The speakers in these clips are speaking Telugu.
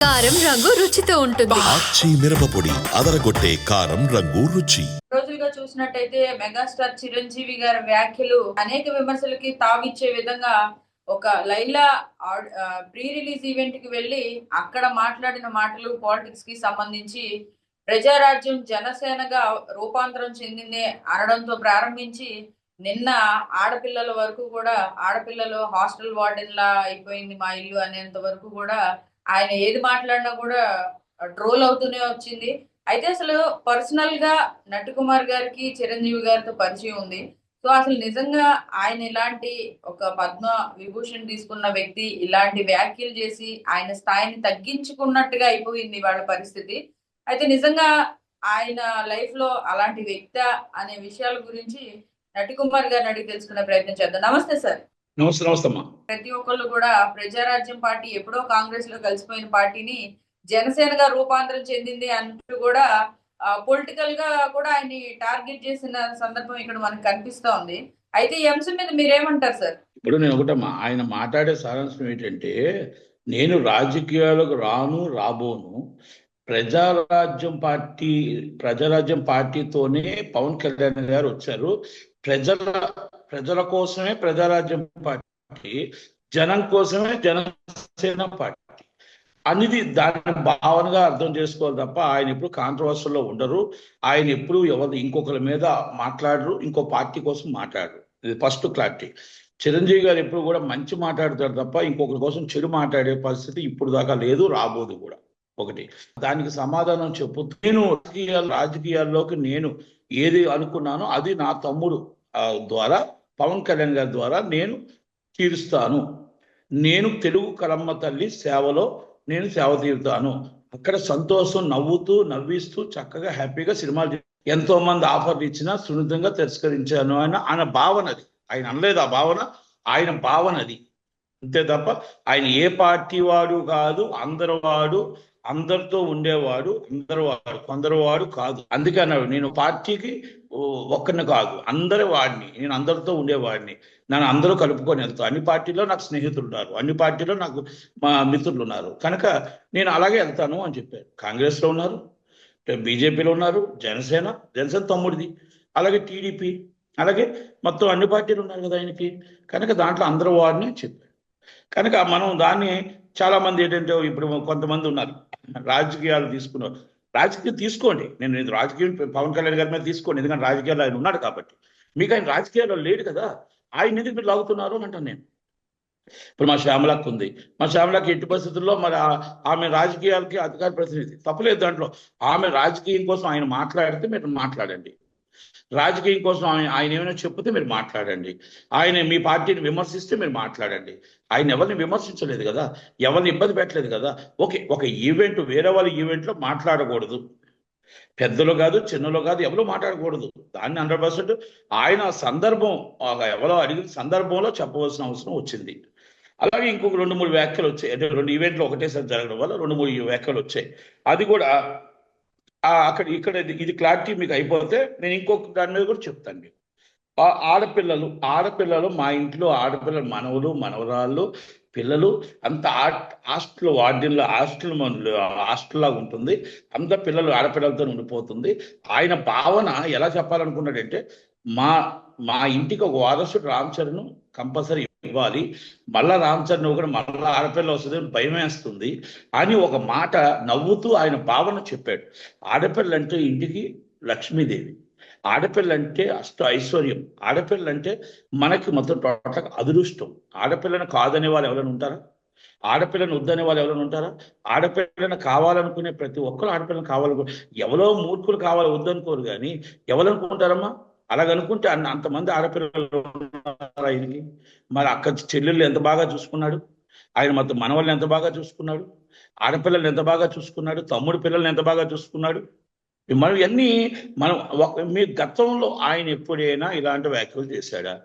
కారం రంగు రుచితో ఉంటుంది. ఆచి మిరపపొడి అదరగొట్టే కారం రంగు రుచి. రోజులుగా చూసినట్టయితే మెగాస్టార్ చిరంజీవి గారి వ్యాఖ్యలు అనేక విమర్శలకి తావిచ్చే విధంగా ఒక లైలా ప్రీ రిలీజ్ ఈవెంట్కి వెళ్ళి అక్కడ మాట్లాడిన మాటలు పాలిటిక్స్కి సంబంధించి ప్రజారాజ్యం జనసేనగా రూపాంతరం చెందింది అనడంతో ప్రారంభించి నిన్న ఆడపిల్లల వరకు కూడా ఆడపిల్లలు హాస్టల్ వార్డెన్ లా అయిపోయింది మా ఇల్లు అనేంత వరకు కూడా ఆయన ఏది మాట్లాడినా కూడా ట్రోల్ అవుతూనే వచ్చింది. అయితే అసలు పర్సనల్గా నటుకుమార్ గారికి చిరంజీవి గారితో పరిచయం ఉంది. సో అసలు నిజంగా ఆయన ఇలాంటి ఒక పద్మ విభూషణ్ తీసుకున్న వ్యక్తి ఇలాంటి వ్యాఖ్యలు చేసి ఆయన స్థాయిని తగ్గించుకున్నట్టుగా అయిపోయింది వాళ్ళ పరిస్థితి. అయితే నిజంగా ఆయన లైఫ్లో అలాంటి వ్యక్తి అనే విషయాల గురించి నటికుమార్ గారిని అడిగి తెలుసుకునే ప్రయత్నం చేద్దాం. నమస్తే సార్. నమస్తే నమస్తే అమ్మా ప్రతి ఒక్కళ్ళు కూడా ప్రజారాజ్యం పార్టీ ఎప్పుడో కాంగ్రెస్లో కలిసిపోయిన పార్టీని జనసేనగా రూపాంతరం చెందింది అంటూ కూడా పొలిటికల్గా కూడా ఆయన్ని టార్గెట్ చేసిన సందర్భం ఇక్కడ మనకు కనిపిస్తా ఉంది. అయితే ఈ అంశం మీద మీరేమంటారు సార్? ఇప్పుడు నేను ఒకటమ్మా ఆయన మాట్లాడే సారాంశం ఏంటంటే నేను రాజకీయాలకు రాను రాబోను ప్రజారాజ్యం పార్టీ ప్రజారాజ్యం పార్టీతోనే పవన్ కళ్యాణ్ గారు వచ్చారు. ప్రజల ప్రజల కోసమే ప్రజారాజ్యం పార్టీ జనం కోసమే జనసేన పార్టీ. అనేది దాని భావనగా అర్థం చేసుకోవాలి తప్ప ఆయన ఎప్పుడు కాంట్రవర్సల్లో ఉండరు. ఆయన ఎప్పుడు ఎవరు ఇంకొకరి మీద మాట్లాడరు ఇంకో పార్టీ కోసం మాట్లాడరు. ఇది ఫస్ట్ క్లారిటీ. చిరంజీవి గారు ఎప్పుడు కూడా మంచి మాట్లాడతారు తప్ప ఇంకొకరి కోసం చెడు మాట్లాడే పరిస్థితి ఇప్పుడు దాకా లేదు రాబోదు కూడా. ఒకటి. దానికి సమాధానం చెప్పు. నేను రాజకీయాలు రాజకీయాల్లోకి నేను ఏది అనుకున్నానో అది నా తమ్ముడు ద్వారా పవన్ కళ్యాణ్ గారి ద్వారా నేను తీరుస్తాను. నేను తెలుగు కలమ్మ తల్లి సేవలో నేను సేవ తీరుతాను. అక్కడ సంతోషం నవ్వుతూ నవ్విస్తూ చక్కగా హ్యాపీగా సినిమాలు ఎంతో మంది ఆఫర్లు ఇచ్చినా సున్నితంగా తిరస్కరించాను ఆయన ఆయన భావన అది. ఆయన అనలేదు ఆ భావన ఆయన భావన అది. అంతే తప్ప ఆయన ఏ పార్టీ వాడు కాదు అందరు వాడు అందరితో ఉండేవాడు అందరు వాడు కొందరు వాడు కాదు. అందుకే అన్నాడు నేను పార్టీకి ఒక్కరిని కాదు అందరి వాడిని నేను అందరితో ఉండేవాడిని. నన్ను అందరూ కలుపుకొని వెళ్తాను అన్ని పార్టీలో నాకు స్నేహితులు ఉన్నారు అన్ని పార్టీలో నాకు మా మిత్రులు ఉన్నారు. కనుక నేను అలాగే వెళ్తాను అని చెప్పారు. కాంగ్రెస్లో ఉన్నారు బీజేపీలో ఉన్నారు జనసేన జనసేన తమ్ముడిది. అలాగే టీడీపీ అలాగే మొత్తం అన్ని పార్టీలు ఉన్నారు కదా ఆయనకి. కనుక దాంట్లో అందరూ వాడిని చెప్పారు. కనుక మనం దాన్ని చాలా మంది ఏంటంటే ఇప్పుడు కొంతమంది ఉన్నారు. రాజకీయాలు తీసుకున్నారు. రాజకీయం తీసుకోండి. నేను రాజకీయం పవన్ కళ్యాణ్ గారి మీద తీసుకోండి. ఎందుకంటే రాజకీయాలు ఆయన ఉన్నాడు కాబట్టి. మీకు ఆయన రాజకీయాల్లో లేడు కదా. ఆయన ఎందుకు మీరు లాగుతున్నారు అని అంటాను నేను. ఇప్పుడు మా శ్యామలక్క ఉంది. మా శ్యామలక్క ఎట్టి పరిస్థితుల్లో మరి ఆమె రాజకీయాలకి అధికార ప్రతినిధి. తప్పలేదు దాంట్లో. ఆమె రాజకీయం కోసం ఆయన మాట్లాడితే మీరు మాట్లాడండి. రాజకీయం కోసం ఆయన ఆయన ఏమైనా చెప్తే మీరు మాట్లాడండి. ఆయన మీ పార్టీని విమర్శిస్తే మీరు మాట్లాడండి. ఆయన ఎవరిని విమర్శించలేదు కదా? ఎవరిని ఇబ్బంది పెట్టలేదు కదా? ఓకే ఒక ఈవెంట్ వేరే వాళ్ళ ఈవెంట్లో మాట్లాడకూడదు. పెద్దలు కాదు చిన్నలు కాదు ఎవరు మాట్లాడకూడదు. దాన్ని హండ్రెడ్ పర్సెంట్ ఆయన సందర్భం ఎవరో అడిగిన సందర్భంలో చెప్పవలసిన అవసరం వచ్చింది. అలాగే ఇంకొక రెండు మూడు వ్యాఖ్యలు వచ్చాయి. అంటే రెండు ఈవెంట్లు ఒకటేసారి జరగడం వల్ల రెండు మూడు వ్యాఖ్యలు వచ్చాయి. అది కూడా అక్కడ ఇక్కడ ఇది- క్లారిటీ మీకు అయిపోతే నేను ఇంకొక దాని మీద కూడా చెప్తాను మీకు. ఆ ఆడపిల్లలు ఆడపిల్లలు మా ఇంట్లో ఆడపిల్లలు మనవలు మనవరాళ్ళు పిల్లలు అంత హాస్టల్ వార్డెన్లో హాస్టల్ మన- హాస్టల్ లాగా ఉంటుంది. అంత పిల్లలు ఆడపిల్లలతో ఉండిపోతుంది. ఆయన భావన ఎలా చెప్పాలనుకున్నాడంటే మా మా ఇంటికి ఒక వారసుడు రామ్ చరణ్ కంపల్సరీ ఇవ్వాలి. మళ్ళా రామ్ చరణ్ కూడా మళ్ళా ఆడపిల్ల వస్తుంది భయం వేస్తుంది. అని ఒక మాట నవ్వుతూ ఆయన భావన చెప్పాడు. ఆడపిల్ల అంటే ఇంటికి లక్ష్మీదేవి. ఆడపిల్ల అంటే అష్ట ఐశ్వర్యం. ఆడపిల్ల అంటే మనకి మొత్తం టోటల్ అదృష్టం. ఆడపిల్లను కాదనే వాళ్ళు ఎవరైనా ఉంటారా? ఆడపిల్లను వద్దనే వాళ్ళు ఎవరైనా ఉంటారా? ఆడపిల్లను కావాలనుకునే ప్రతి ఒక్కరు ఆడపిల్లను కావాలనుకో ఎవరో మూర్ఖులు కావాలి వద్దనుకోరు కానీ ఎవరనుకుంటారమ్మా? అలాగనుకుంటే అన్న అంతమంది ఆడపిల్లలు ఆయనకి? మరి అక్క చెల్లెళ్ళు ఎంత బాగా చూసుకున్నాడు? ఆయన మొత్తం మనవాళ్ళని ఎంత బాగా చూసుకున్నాడు? ఆడపిల్లల్ని ఎంత బాగా చూసుకున్నాడు? తమ్ముడు పిల్లల్ని ఎంత బాగా చూసుకున్నాడు? మనం ఇవన్నీ మనం మీ గతంలో ఆయన ఎప్పుడైనా ఇలాంటి వ్యాఖ్యలు చేశాడా?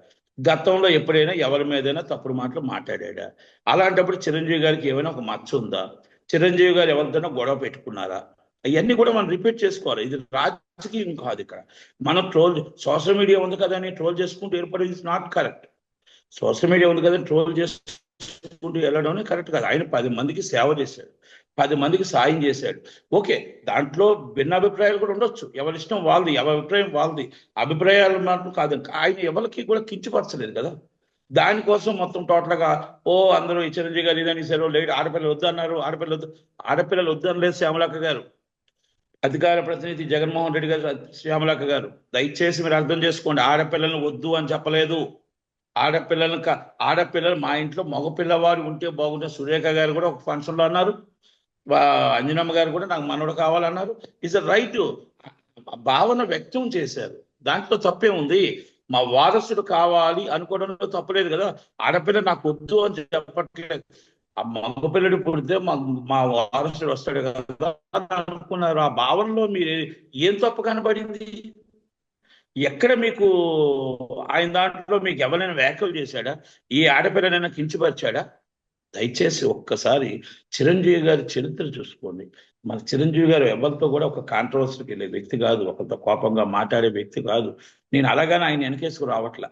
గతంలో ఎప్పుడైనా ఎవరి మీదైనా తప్పుడు మాటలు మాట్లాడా అలాంటప్పుడు చిరంజీవి గారికి ఏమైనా ఒక మచ్చ ఉందా? చిరంజీవి గారు ఎవరితోనో గొడవ పెట్టుకున్నారా? అవన్నీ కూడా మనం రిపీట్ చేసుకోవాలి. ఇది రాజకీయం కాదు ఇక్కడ. మనం ట్రోల్ సోషల్ మీడియా ఉంది కదా అని ట్రోల్ చేసుకుంటూ ఏర్పడేది is not correct social media ఉంది కదా ట్రోల్ చేసుకుంటూ వెళ్ళడం కరెక్ట్ కాదు. ఆయన పది మందికి సేవ చేశాడు. పది మందికి సాయం చేశాడు. ఓకే దాంట్లో భిన్న అభిప్రాయాలు కూడా ఉండొచ్చు. ఎవరి ఇష్టం వాళ్ళది ఎవరి అభిప్రాయం వాళ్ళది. అభిప్రాయాలు మాత్రం కాదు. ఆయన ఎవరికి కూడా కించపరచలేదు కదా. దానికోసం మొత్తం టోటల్గా ఓ అందరూ చిరంజీవి గారు ఇదని సరే లేడు ఆడపిల్లలు వద్దన్నారు ఆడపిల్లలు వద్దు ఆడపిల్లలు వద్దనలేదు శ్యామలక్క గారు. అధికార ప్రతినిధి జగన్మోహన్ రెడ్డి గారు శ్యామలక్క గారు దయచేసి మీరు అర్థం చేసుకోండి. ఆడపిల్లలను వద్దు అని చెప్పలేదు. ఆడపిల్లలను ఆడపిల్లలు మా ఇంట్లో మగపిల్లవారు ఉంటే బాగుంటే సురేఖ గారు కూడా ఒక ఫంక్షన్లో అన్నారు అంజనమ్మ గారు కూడా నాకు మనవడు కావాలన్నారు. Is right. భావన వ్యక్తం చేశారు. దాంట్లో తప్పే ఉంది. మా వారసుడు కావాలి అనుకోవడంలో తప్పలేదు కదా. ఆడపిల్ల నాకు వద్దు అని చెప్పట్లేదు. మగ పిల్లడు పుడితే మా మా వారసుడు వస్తాడు కదా అనుకున్నారు. ఆ భావనలో మీరు ఏం తప్పు కనబడింది? ఎక్కడ మీకు ఆయన దాంట్లో మీకు ఎవరైనా వ్యాఖ్యలు చేశాడా? ఈ ఆడపిల్లనైనా కించపరిచాడా? దయచేసి ఒక్కసారి చిరంజీవి గారి చరిత్ర చూసుకోండి. మన చిరంజీవి గారు ఎవరితో కూడా ఒక కాంట్రవర్సీకి వెళ్ళే వ్యక్తి కాదు. ఒకరితో కోపంగా మాట్లాడే వ్యక్తి కాదు. నేను అలాగని ఆయన వెనకేసుకు రావట్లా.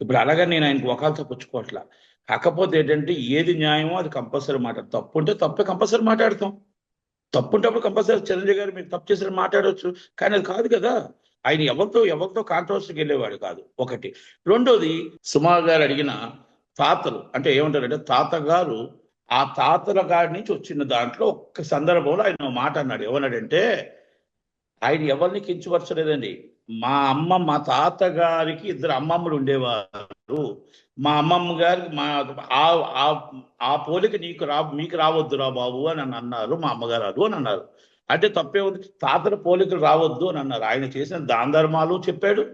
ఇప్పుడు అలాగే నేను ఆయనకు ఒకళ్ళతో పుచ్చుకోవట్లా. కాకపోతే ఏంటంటే ఏది న్యాయమో అది కంపల్సరీ మాట్లాడు తప్పు ఉంటే తప్పే కంపల్సరీ మాట్లాడతాం. తప్పు ఉంటప్పుడు కంపల్సరీ చిరంజీవి గారు మీరు తప్పు చేసిన మాట్లాడవచ్చు కానీ అది కాదు కదా. ఆయన ఎవరితో ఎవరితో కాంట్రవర్సీకి వెళ్ళేవాడు కాదు. ఒకటి. రెండోది సుమా గారు అడిగిన తాతలు అంటే ఏమంటారంటే తాతగారు ఆ తాతల గారి నుంచి వచ్చిన దాంట్లో ఒక్క సందర్భంలో ఆయన మాట అన్నాడు. ఏమన్నాడంటే ఆయన ఎవరిని కించపరచలేదండి. మా అమ్మ మా తాతగారికి ఇద్దరు అమ్మమ్మలు ఉండేవారు. మా అమ్మమ్మ గారికి మా ఆ ఆ- పోలిక నీకు రా మీకు రావద్దురా బాబు అని అన్నారు. మా అమ్మగారు అని అన్నారు. అంటే తప్పే ఉంది. తాతల పోలికలు రావద్దు అని అన్నారు. ఆయన చేసిన దాన ధర్మాలు చెప్పాడు.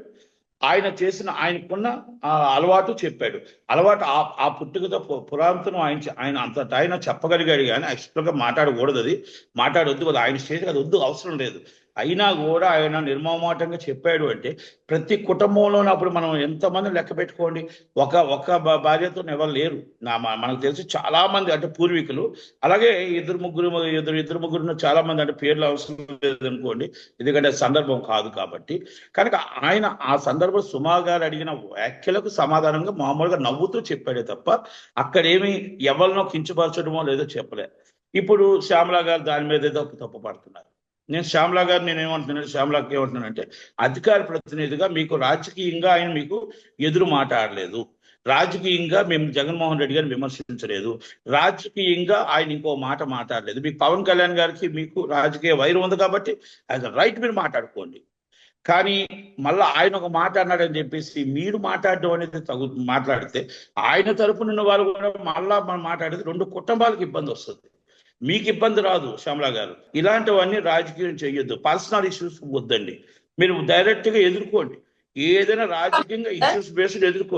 ఆయన చేసిన ఆయనకున్న ఆ అలవాటు చెప్పాడు. అలవాటు ఆ ఆ పుట్టుకతో పురాంతనం ఆయన ఆయన అంత ఆయన చెప్పగలిగాడు కానీ యాక్చువల్గా మాట్లాడకూడదు అది. మాట్లాడొద్దు కదా. ఆయన చేతికి అది వద్దు అవసరం లేదు. అయినా కూడా ఆయన నిర్మమాటంగా చెప్పాడు అంటే ప్రతి కుటుంబంలోనూ అప్పుడు మనం ఎంతమంది లెక్క పెట్టుకోండి? ఒక ఒక భార్యతో ఎవరు లేరు. నా మనకు తెలిసి చాలా మంది అంటే పూర్వీకులు. అలాగే ఇద్దరు ముగ్గురు ఇద్దరు ఇద్దరు ముగ్గురు చాలా మంది అంటే పేర్లు అవసరం లేదనుకోండి. ఎందుకంటే సందర్భం కాదు కాబట్టి. కనుక ఆయన ఆ సందర్భం సుమా గారు అడిగిన వ్యాఖ్యలకు సమాధానంగా మామూలుగా నవ్వుతూ చెప్పాడే తప్ప అక్కడేమి ఎవరినో కించపరచడమో లేదో చెప్పలే. ఇప్పుడు శ్యామలా గారు దాని మీద ఏదో తప్పు పడుతున్నారు. నేను శ్యామలా గారు నేను ఏమంటున్నాను శ్యామలాకి ఏమంటున్నానంటే అధికార ప్రతినిధిగా మీకు రాజకీయంగా ఆయన మీకు ఎదురు మాట్లాడలేదు. రాజకీయంగా మేము జగన్మోహన్ రెడ్డి గారిని విమర్శించలేదు. రాజకీయంగా ఆయన ఇంకో మాట మాట్లాడలేదు. మీకు పవన్ కళ్యాణ్ గారికి మీకు రాజకీయ వైరం ఉంది కాబట్టి యాజ్ రైట్ మీరు మాట్లాడుకోండి. కానీ మళ్ళీ ఆయన ఒక మాట అన్నాడని చెప్పేసి మీరు మాట్లాడడం అనేది తగు మాట్లాడితే ఆయన తరపున ఉన్న వాళ్ళు కూడా మళ్ళా మనం మాట్లాడితే రెండు కుటుంబాలకు ఇబ్బంది వస్తుంది. మీకు ఇబ్బంది రాదు శ్యామలా గారు. ఇలాంటివన్నీ రాజకీయం చేయొద్దు పర్సనల్ ఇష్యూస్ వద్దండి. మీరు డైరెక్ట్గా ఎదుర్కోండి. ఏదైనా రాజకీయంగా ఇష్యూస్ బేస్డ్ ఎదుర్కోండి.